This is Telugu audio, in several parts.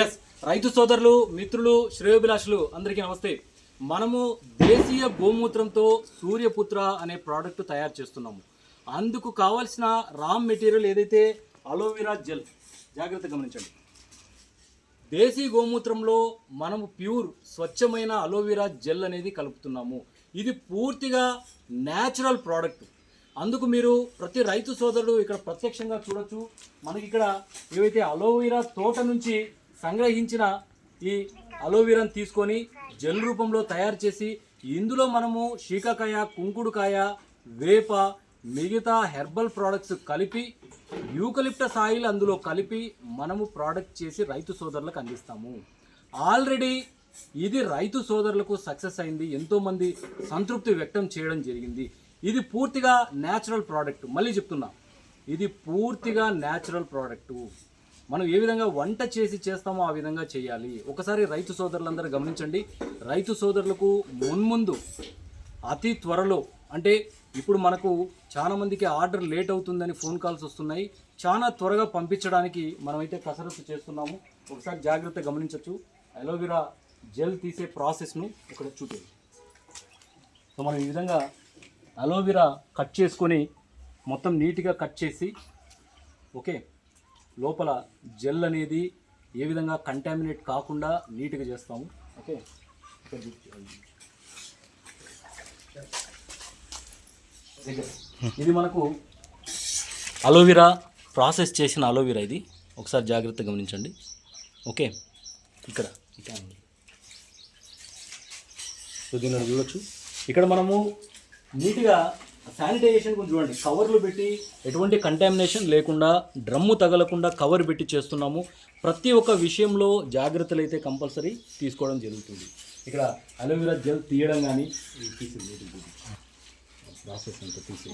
ఎస్ రైతు సోదరులు మిత్రులు శ్రేయోభిలాషులు అందరికీ నమస్తే. మనము దేశీయ గోమూత్రంతో సూర్యపుత్ర అనే ప్రోడక్ట్ తయారు చేస్తున్నాము. అందుకు కావాల్సిన రా మెటీరియల్ ఏదైతే అలోవెరా జెల్ జాగ్రత్త గమనించండి. దేశీ గోమూత్రంలో మనము ప్యూర్ స్వచ్ఛమైన అలోవెరా జెల్ అనేది కలుపుతున్నాము. ఇది పూర్తిగా న్యాచురల్ ప్రోడక్ట్ అందుకు మీరు ప్రతి రైతు సోదరుడు ఇక్కడ ప్రత్యక్షంగా చూడొచ్చు. మనకి ఇక్కడ ఏవైతే అలోవెరా తోట నుంచి సంగ్రహించిన ఈ అలోవెరాని తీసుకొని జెల్ రూపంలో తయారు చేసి ఇందులో మనము శీకాకాయ కుంకుడుకాయ వేప మిగతా హెర్బల్ ప్రోడక్ట్స్ కలిపి యూకలిప్టస్ ఆయిల్ అందులో కలిపి మనము ప్రోడక్ట్ చేసి రైతు సోదరులకు అందిస్తాము. ఆల్రెడీ ఇది రైతు సోదరులకు సక్సెస్ అయింది. ఎంతోమంది సంతృప్తి వ్యక్తం చేయడం జరిగింది. ఇది పూర్తిగా న్యాచురల్ ప్రోడక్ట్. మళ్ళీ చెప్తున్నా ఇది పూర్తిగా న్యాచురల్ ప్రోడక్టు. మనం ఏ విధంగా వంట చేసి చేస్తామో ఆ విధంగా చేయాలి. ఒకసారి రైతు సోదరులందరూ గమనించండి. రైతు సోదరులకు మున్ముందు అతి త్వరలో అంటే ఇప్పుడు మనకు చాలామందికి ఆర్డర్ లేట్ అవుతుందని ఫోన్ కాల్స్ వస్తున్నాయి. చాలా త్వరగా పంపించడానికి మనమైతే కసరత్తు చేస్తున్నాము. ఒకసారి జాగ్రత్త గమనించవచ్చు అలోవెరా జెల్ తీసే ప్రాసెస్ను ఇక్కడ చూపేది సో మనం ఈ విధంగా అలోవెరా కట్ చేసుకొని మొత్తం నీట్గా కట్ చేసి ఓకే? లోపల జెల్ అనేది ఏ విధంగా కంటామినేట్ కాకుండా నీట్గా చేస్తాము. ఓకే? ఇది మనకు అలోవెరా ప్రాసెస్ చేసిన అలోవెరా ఇది. ఒకసారి జాగ్రత్తగా గమనించండి. ఓకే? ఇక్కడ. ఇక్కడ సో చూడొచ్చు. ఇక్కడ మనము నీట్గా శానిటైజేషన్ కొంచెం చూడండి. కవర్లు పెట్టి ఎటువంటి కంటామినేషన్ లేకుండా డ్రమ్ము తగలకుండా కవర్ పెట్టి చేస్తున్నాము. ప్రతి ఒక్క విషయంలో జాగ్రత్తలు అయితే కంపల్సరీ తీసుకోవడం జరుగుతుంది. ఇక్కడ అలోవెరా జెల్ తీయడం కానీ తీసి ప్రాసెస్ అంతా తీసి.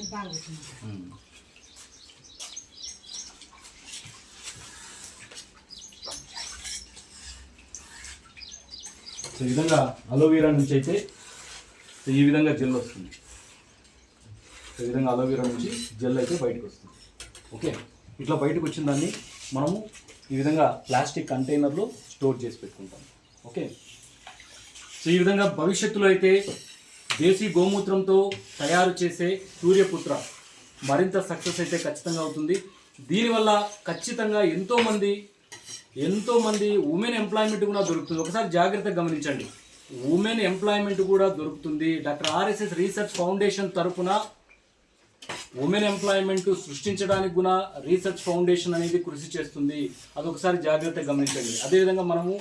సో ఈ విధంగా అలోవెరా నుంచి అయితే సో ఈ విధంగా జెల్ వస్తుంది. ఈ విధంగా అలోవెరా నుంచి జెల్ అయితే బయటకు వస్తుంది. ఓకే ఇట్లా బయటకు వచ్చిన దాన్ని మనము ఈ విధంగా ప్లాస్టిక్ కంటైనర్లో స్టోర్ చేసి పెట్టుకుంటాం. ఓకే సో ఈ విధంగా భవిష్యత్తులో అయితే దేశీ గోమూత్రంతో తయారు చేసే సూర్యపుత్ర మరింత సక్సెస్ అయితే ఖచ్చితంగా అవుతుంది. దీనివల్ల ఖచ్చితంగా ఎంతోమంది ఎంతోమంది ఉమెన్ ఎంప్లాయ్మెంట్ కూడా దొరుకుతుంది. ఒకసారి జాగ్రత్తగా గమనించండి. ఉమెన్ ఎంప్లాయ్మెంట్ కూడా దొరుకుతుంది. డాక్టర్ ఆర్ఎస్ఎస్ రీసెర్చ్ ఫౌండేషన్ తరఫున ఉమెన్ ఎంప్లాయ్మెంట్ సృష్టించడానికి కూడా రీసెర్చ్ ఫౌండేషన్ అనేది కృషి చేస్తుంది. అదొకసారి జాగ్రత్తగా గమనించండి. అదేవిధంగా మనము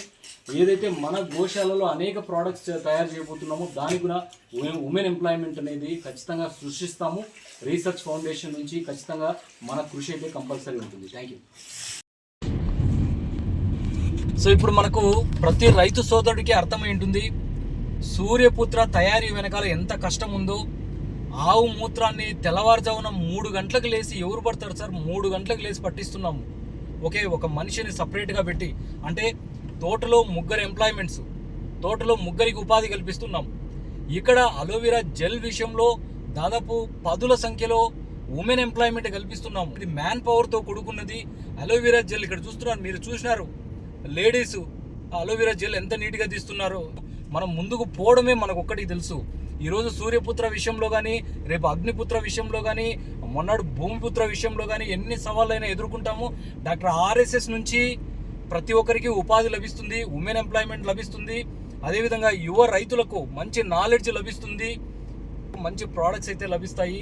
ఏదైతే మన గోశాలలో అనేక ప్రోడక్ట్స్ తయారు చేయబోతున్నామో దానికి కూడా ఉమెన్ ఉమెన్ ఎంప్లాయ్మెంట్ అనేది ఖచ్చితంగా సృష్టిస్తాము. రీసెర్చ్ ఫౌండేషన్ నుంచి ఖచ్చితంగా మన కృషి అయితే కంపల్సరీ ఉంటుంది. థ్యాంక్ యూ సో ఇప్పుడు మనకు ప్రతి రైతు సోదరుడికి అర్థమై ఉంటుంది. సూర్యపుత్ర తయారీ వెనకాల ఎంత కష్టం ఉందో ఆవు మూత్రాన్ని తెల్లవారుజామున మూడు గంటలకు లేచి ఎవరు పడతారు సార్? మూడు గంటలకు లేచి పట్టిస్తున్నాము. ఓకే ఒక మనిషిని సపరేట్గా పెట్టి అంటే తోటలో ముగ్గురు ఎంప్లాయ్మెంట్స్ తోటలో ముగ్గురికి ఉపాధి కల్పిస్తున్నాం ఇక్కడ అలోవెరా జెల్ విషయంలో దాదాపు పదుల సంఖ్యలో ఉమెన్ ఎంప్లాయ్మెంట్ కల్పిస్తున్నాం ఇది మ్యాన్ పవర్తో కూడుకున్నది అలోవెరా జెల్. ఇక్కడ చూస్తున్నారు మీరు చూసినారు. లేడీస్ అలోవెరా జెల్ ఎంత నీట్గా తీస్తున్నారో? మనం ముందుకు పోవడమే మనకు ఒక్కటి తెలుసు. ఈరోజు సూర్యపుత్ర విషయంలో కానీ రేపు అగ్నిపుత్ర విషయంలో కానీ మొన్నడు భూమిపుత్ర విషయంలో కానీ ఎన్ని సవాళ్ళైనా ఎదుర్కొంటాము. డాక్టర్ ఆర్ఎస్ఎస్ నుంచి ప్రతి ఒక్కరికి ఉపాధి లభిస్తుంది ఉమెన్ ఎంప్లాయ్మెంట్ లభిస్తుంది. అదేవిధంగా యువ రైతులకు మంచి నాలెడ్జ్ లభిస్తుంది. మంచి ప్రోడక్ట్స్ అయితే లభిస్తాయి.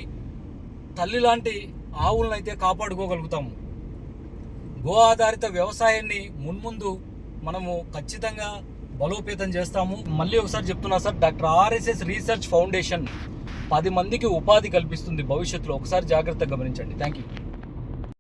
తల్లి లాంటి ఆవులను అయితే కాపాడుకోగలుగుతాము. గో ఆధారిత వ్యవసాయాన్ని మున్ముందు మనము ఖచ్చితంగా బలోపేతం చేస్తాము. మళ్ళీ ఒకసారి చెప్తున్నా sir doctor RSS research foundation పది మందికి ఉపాధి కల్పిస్తుంది భవిష్యత్తులో. ఒకసారి జాగ్రత్తగా గమనించండి. Thank you